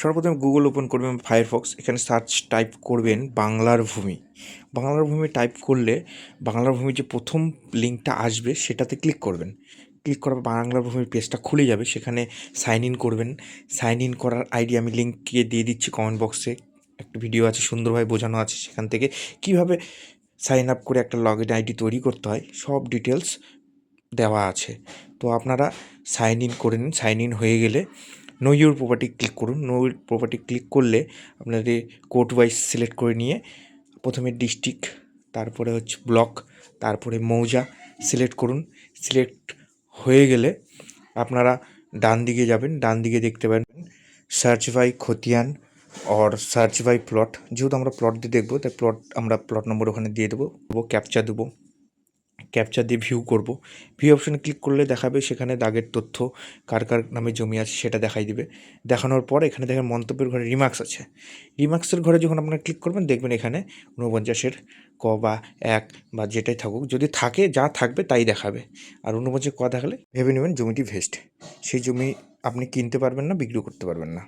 সর্বপ্রথমে Google open করবেন Firefox এখানে সার্চ টাইপ করবেন বাংলার ভূমি। বাংলার ভূমি টাইপ করলে বাংলার ভূমির যে প্রথম লিঙ্কটা আসবে সেটাতে ক্লিক করবেন। ক্লিক করার বাংলার ভূমির পেজটা খুলে যাবে, সেখানে সাইন ইন করবেন। সাইন ইন করার আইডি আমি লিঙ্ককে দিয়ে দিচ্ছি কমেন্ট বক্সে একটা ভিডিও আছে, সুন্দরভাবে বোঝানো আছে, সেখান থেকে কীভাবে সাইন আপ করে একটা লগ ইন আইডি তৈরি করতে হয়, সব ডিটেলস দেওয়া আছে। তো আপনারা সাইন ইন করে নিন সাইন ইন হয়ে গেলে নো ইউর প্রপার্টি ক্লিক করুন। নো ইউর প্রপার্টি ক্লিক করলে আপনাদের কোর্ট ওয়াইজ সিলেক্ট করে নিয়ে প্রথমে ডিস্ট্রিক্ট তারপরে হচ্ছে ব্লক তারপরে মৌজা সিলেক্ট করুন। সিলেক্ট হয়ে গেলে আপনারা ডান দিকে যাবেন, ডান দিকে দেখতে পাবেন সার্চ বাই খতিয়ান অর সার্চ বাই প্লট যেহেতু আমরা প্লট দিয়ে দেখব, তাই প্লট আমরা প্লট নম্বর ওখানে দিয়ে দেবো ক্যাপচা দেবো। ক্যাপচার দিয়ে ভিউ করব। ভিউ অপশানে ক্লিক করলে দেখাবে সেখানে দাগের তথ্য, কার কার নামে জমি আছে সেটা দেখাই দিবে। দেখানোর পর এখানে দেখেন মন্তব্যের ঘরে রিমার্কস আছে। রিমার্কসের ঘরে যখন আপনারা ক্লিক করবেন, দেখবেন এখানে ঊনপঞ্চাশের ক বা এক বা যেটাই থাকুক, যদি থাকে, যা থাকবে তাই দেখাবে। আর ঊনপঞ্চাশ ক দেখালে, ভেবে নেবেন জমিটি ভেস্ট সেই জমি আপনি কিনতে পারবেন না বিক্রি করতে পারবেন না।